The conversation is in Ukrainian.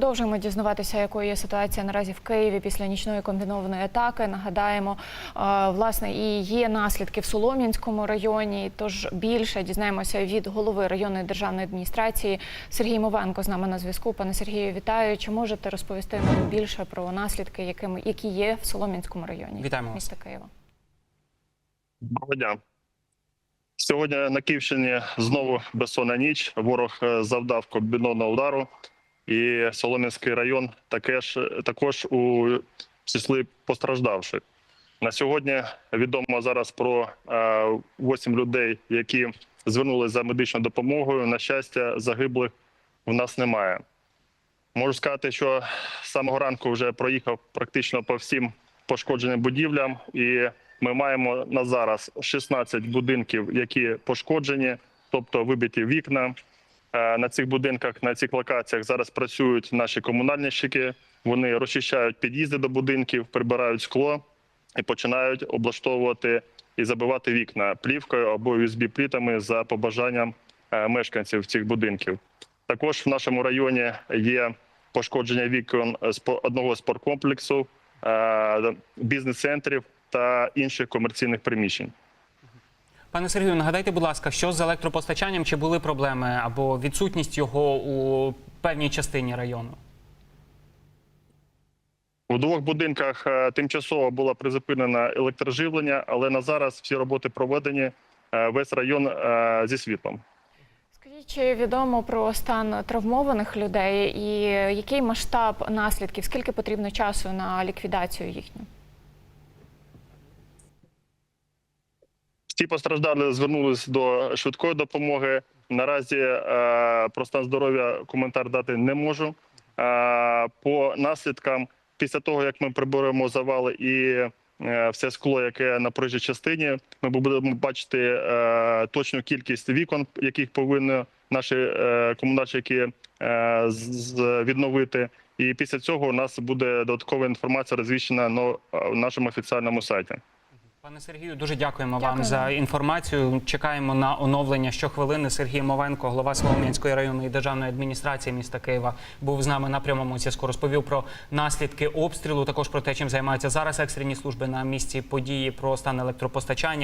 продовжуємо дізнаватися, якою є ситуація наразі в Києві після нічної комбінованої атаки. Нагадаємо, е, власне, і є наслідки в Солом'янському районі. Тож більше дізнаємося від голови районної державної адміністрації Сергій Мовенко з нами на зв'язку. Пане Сергію, вітаю. Чи можете розповісти нам більше про наслідки, якими які є в Солом'янському районі Вітаємо вас. міста Києва? Доброго дня. Сьогодні на Київщині знову безсонна ніч. Ворог е, завдав комбінованого удару, і Солом'янський район також, також у числі постраждавших. На сьогодні відомо зараз про 8 людей, які звернулися за медичною допомогою. На щастя, загиблих в нас немає. Можу сказати, що з самого ранку вже проїхав практично по всім пошкодженим будівлям, і ми маємо на зараз 16 будинків, які пошкоджені, тобто вибиті вікна. Е, На цих будинках, на цих локаціях зараз працюють наші комунальнички. Вони розчищають під'їзди до будинків, прибирають скло і починають облаштовувати і забивати вікна плівкою або usb плітами за побажанням е, мешканців цих будинків. Також в нашому районі є пошкодження вікон з одного спорткомплексу, е, бізнес-центрів та інших комерційних приміщень. Пане Сергію, нагадайте, будь ласка, що з електропостачанням? Чи були проблеми або відсутність його у певній частині району? У двох будинках е, тимчасово було призупинено електроживлення, але на зараз всі роботи проведені. е, Весь район е, зі світлом. Скажіть, чи відомо про стан травмованих людей і який масштаб наслідків? Скільки потрібно часу на ліквідацію їхню? Всі постраждалі звернулись до швидкої допомоги. Наразі е, про стан здоров'я коментар дати не можу. Е, по наслідкам, після того як ми приберемо завали і е, все скло, яке на проїжджій частині, ми будемо бачити точну кількість вікон, яких повинні наші з- відновити. І після цього у нас буде додаткова інформація розвіщена на нашому офіціальному сайті. Пане Сергію, дуже дякуємо Дякую вам за інформацію. Чекаємо на оновлення щохвилини. Сергій Мовенко, голова Солом'янської районної державної адміністрації міста Києва, був з нами на прямому зв'язку. Розповів про наслідки обстрілу, також про те, чим займаються зараз екстрені служби на місці події, про стан електропостачання.